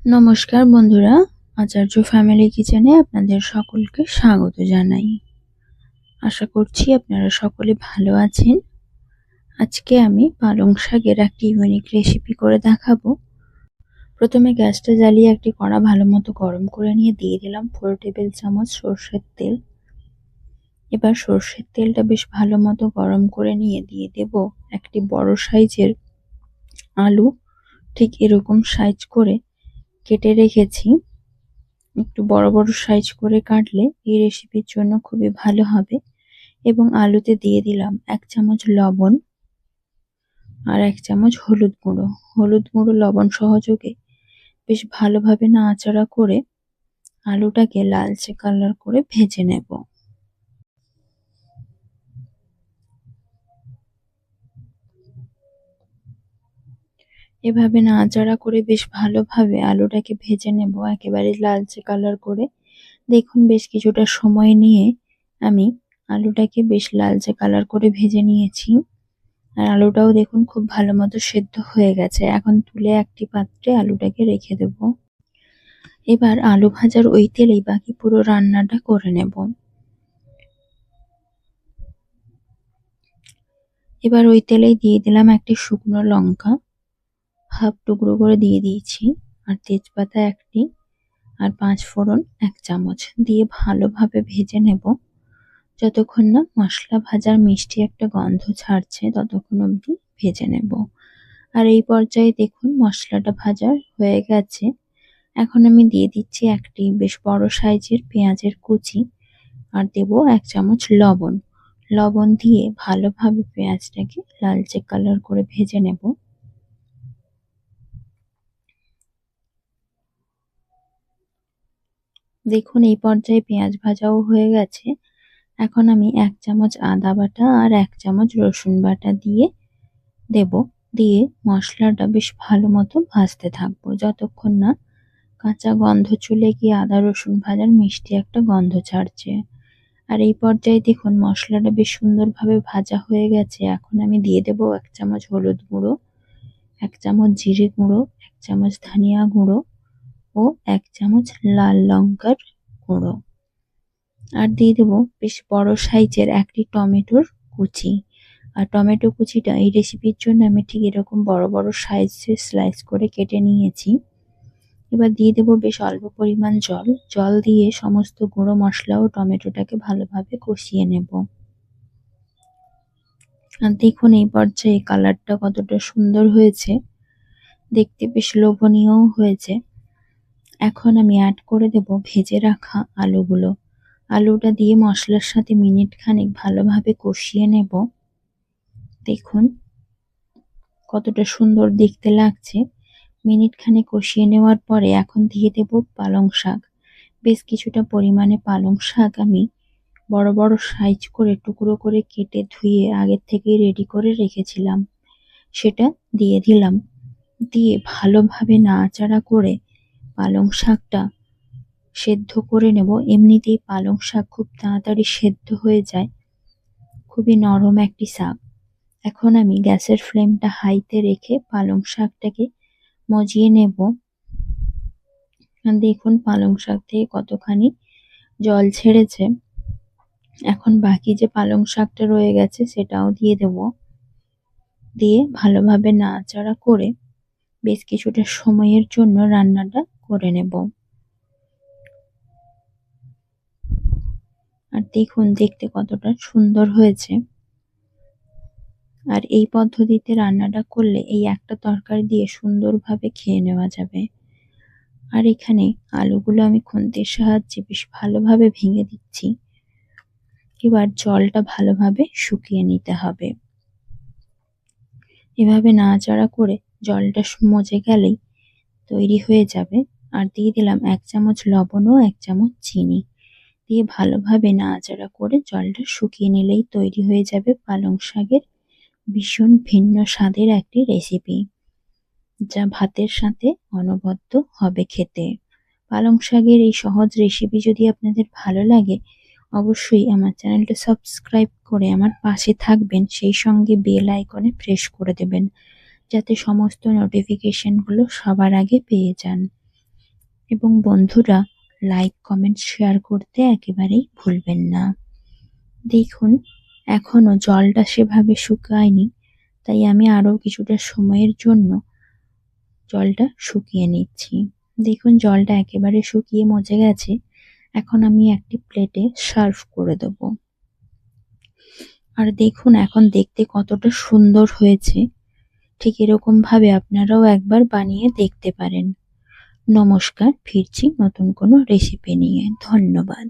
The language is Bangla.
নমস্কার বন্ধুরা, আচার্য ফ্যামিলি কিচেনে আপনাদের সকলকে স্বাগত জানাই। আশা করছি আপনারা সকলে ভালো আছেন। আজকে আমি পালং শাকের একটি ইউনিক রেসিপি করে দেখাবো। প্রথমে গ্যাসটা জ্বালিয়ে একটি কড়া ভালো মতো গরম করে নিয়ে দিয়ে দিলাম ফোর টেবিল চামচ সর্ষের তেল। এবার সর্ষের তেলটা বেশ ভালো মতো গরম করে নিয়ে দিয়ে দেব একটি বড় সাইজের আলু। ঠিক এরকম সাইজ করে কেটে রেখেছি। একটু বড় বড় সাইজ করে কাটলে এই রেসিপির জন্য খুবই ভালো হবে। এবং আলুতে দিয়ে দিলাম এক চামচ লবণ আর এক চামচ হলুদ গুঁড়ো। হলুদ গুঁড়ো, লবণ সহযোগে বেশ ভালোভাবে নাড়াচাড়া করে আলুটাকে লালচে কালার করে ভেজে নেব। এভাবে নাড়াচাড়া করে বেশ ভালোভাবে আলুটাকে ভেজে নেব, একেবারে লালচে কালার করে। দেখুন, বেশ কিছুটা সময় নিয়ে আমি আলুটাকে বেশ লালচে কালার করে ভেজে নিয়েছি। আর আলুটাও দেখুন, খুব ভালো মতো সেদ্ধ হয়ে গেছে। এখন তুলে একটি পাত্রে আলুটাকে রেখে দেব। এবার আলু ভাজার ওই তেলেই বাকি পুরো রান্নাটা করে নেব। এবার ওই তেলেই দিয়ে দিলাম একটি শুকনো লঙ্কা। হাফ টুকরো করে দিয়ে দিয়েছি, আর তেজপাতা একটি, আর পাঁচ ফোড়ন, এক চামচ। দিয়ে ভালোভাবে ভেজে নেব। যতক্ষণ না মশলা ভাজার মিষ্টি একটা গন্ধ ছাড়ছে, ততক্ষণ অবধি ভেজে নেব। আর এই পর্যায়ে দেখুন মশলাটা ভাজার হয়ে গেছে। এখন আমি দিয়ে দিচ্ছি একটি বেশ বড় সাইজের পেঁয়াজের কুচি, আর দেব এক চামচ লবণ। লবণ দিয়ে ভালোভাবে পেঁয়াজটাকে লালচে কালার করে ভেজে নেব। দেখুন, এই পর্যায়ে পেঁয়াজ ভাজাও হয়ে গেছে। এখন আমি এক চামচ আদা বাটা আর এক চামচ রসুন বাটা দিয়ে দেব। দিয়ে মশলাটা বেশ ভালো মতো ভাজতে থাকব। যতক্ষণ না কাঁচা গন্ধ চলে গিয়ে আদা রসুন ভাজার মিষ্টি একটা গন্ধ ছাড়ছে। আর এই পর্যায়ে দেখুন, মশলাটা বেশ সুন্দরভাবে ভাজা হয়ে গেছে। এখন আমি দিয়ে দেব এক চামচ হলুদ গুঁড়ো, এক চামচ জিরে গুঁড়ো, এক চামচ ধনিয়া গুঁড়ো ও এক চামচ লাল লঙ্কার গুঁড়ো। আর দিয়ে দেবো বেশ বড় সাইজের একটি টমেটোর কুচি। আর টমেটো কুচিটা এই রেসিপির জন্য আমি ঠিক এরকম বড় বড় সাইজে স্লাইস করে কেটে নিয়েছি। এবার দিয়ে দেবো বেশ অল্প পরিমাণ জল। জল দিয়ে সমস্ত গুঁড়ো মশলা ও টমেটোটাকে ভালোভাবে কষিয়ে নেব। আর দেখুন এই পর্যায়ে কালারটা কতটা সুন্দর হয়েছে। দেখতে বেশ লোভনীয়ও হয়েছে। এখন আমি অ্যাড করে দেব ভেজে রাখা আলুগুলো। আলুটা দিয়ে মশলার সাথে মিনিট খানেক ভালোভাবে কষিয়ে নেব। দেখুন কতটা সুন্দর দেখতে লাগছে। মিনিট খানে কষিয়ে নেওয়ার পরে এখন দিয়ে দেব পালং শাক। বেশ কিছুটা পরিমাণে পালং শাক আমি বড় বড় সাইজ করে, টুকরো করে কেটে ধুয়ে আগের থেকেই রেডি করে রেখেছিলাম। সেটা দিয়ে দিলাম। দিয়ে ভালোভাবে নাড়াচাড়া করে পালং শাকটা সেদ্ধ করে নেব। এমনিতেই পালং শাক খুব তাড়াতাড়ি সেদ্ধ হয়ে যায়। খুবই নরম একটি শাক। এখন আমি গ্যাসের ফ্লেমটা হাইতে রেখে পালং শাকটাকে মজিয়ে নেব। দেখুন, পালং শাক থেকে কতখানি জল ছেড়েছে। এখন বাকি যে পালং শাকটা রয়ে গেছে, সেটাও দিয়ে দেব। দিয়ে ভালোভাবে নাড়াচাড়া করে বেশ কিছুটা সময়ের জন্য রান্নাটা করে নেব। আর দেখুন, দেখতে কতটা সুন্দর হয়েছে। আর এই পদ্ধতিতে রান্নাটা করলে এই একটা তরকারি দিয়ে সুন্দরভাবে খেয়ে নেওয়া যাবে। আর এখানে আলুগুলো আমি খুন্তির সাহায্যে বেশ ভালোভাবে ভেঙে দিচ্ছি। এবার জলটা ভালোভাবে শুকিয়ে নিতে হবে। এভাবে নাড়াচাড়া করে জলটা মজে গেলেই তৈরি হয়ে যাবে। আর দিয়ে দিলাম এক চামচ লবণ ও এক চামচ চিনি। দিয়ে ভালোভাবে নাড়াচাড়া করে জলটা শুকিয়ে নিলেই তৈরি হয়ে যাবে পালং শাকের ভীষণ ভিন্ন স্বাদের একটি রেসিপি যা ভাতের সাথে অনবদ্য হবে খেতে। পালং শাকের এই সহজ রেসিপি যদি আপনাদের ভালো লাগে, অবশ্যই আমার চ্যানেলটা সাবস্ক্রাইব করে আমার পাশে থাকবেন। সেই সঙ্গে বেল আইকনে প্রেস করে দেবেন, যাতে সমস্ত নোটিফিকেশনগুলো সবার আগে পেয়ে যান। এবং বন্ধুরা লাইক কমেন্ট শেয়ার করতে একেবারেই ভুলবেন না। দেখুন, এখনও জলটা সেভাবে শুকায়নি, তাই আমি আরও কিছুটা সময়ের জন্য জলটা শুকিয়ে নিচ্ছি। দেখুন, জলটা একেবারে শুকিয়ে মজে গেছে। এখন আমি একটি প্লেটে সার্ভ করে দেব। আর দেখুন, এখন দেখতে কতটা সুন্দর হয়েছে। ঠিক এরকমভাবে আপনারাও একবার বানিয়ে দেখতে পারেন। নমস্কার ফিরছি নতুন কোনো রেসিপি নিয়ে। ধন্যবাদ।